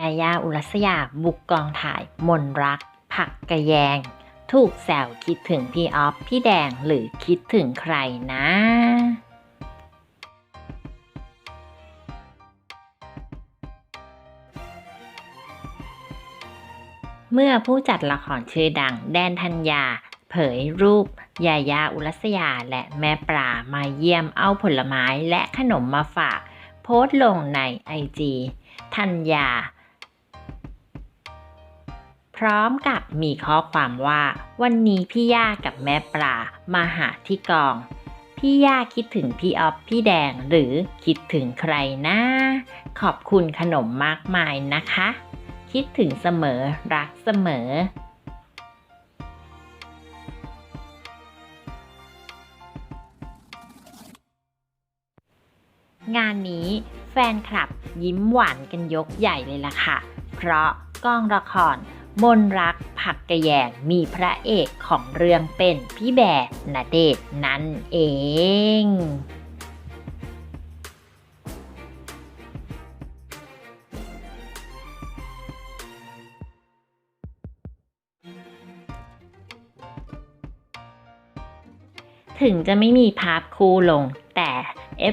ยายาอุรัสยาบุกกองถ่ายมนรัก ผักกระแยง ถูกแซวคิดถึงพี่ออฟพี่แดงหรือคิดถึงใครนะเมื่อผู้จัดละครชื่อดังแดนธัญญา เผยรูปยายาอุรัสยาและแม่ปลามาเยี่ยมเอาผลไม้และขนมมาฝาก โพสต์ลงในไอจีธัญญา พร้อมกับมีข้อความว่า วันนี้พี่ย่ากับแม่ปลามาหาที่กอง พี่ย่าคิดถึงพี่ออฟพี่แดงหรือคิดถึงใครนะขอบคุณขนมมากมายนะคะ คิดถึงเสมอรักเสมองานนี้แฟนคลับยิ้มหวานกันยกใหญ่เลยล่ะค่ะ เพราะกล้องละคร มนรักผักกระแยงมีพระเอกของเรื่องเป็นพี่แบร์ณเดชน์นั่นเองถึงจะไม่มีภาพคู่ลง แต่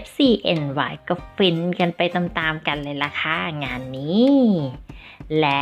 FCNY ก็ฟินกันไปตามๆกันเลยล่ะค่ะงานนี้ และ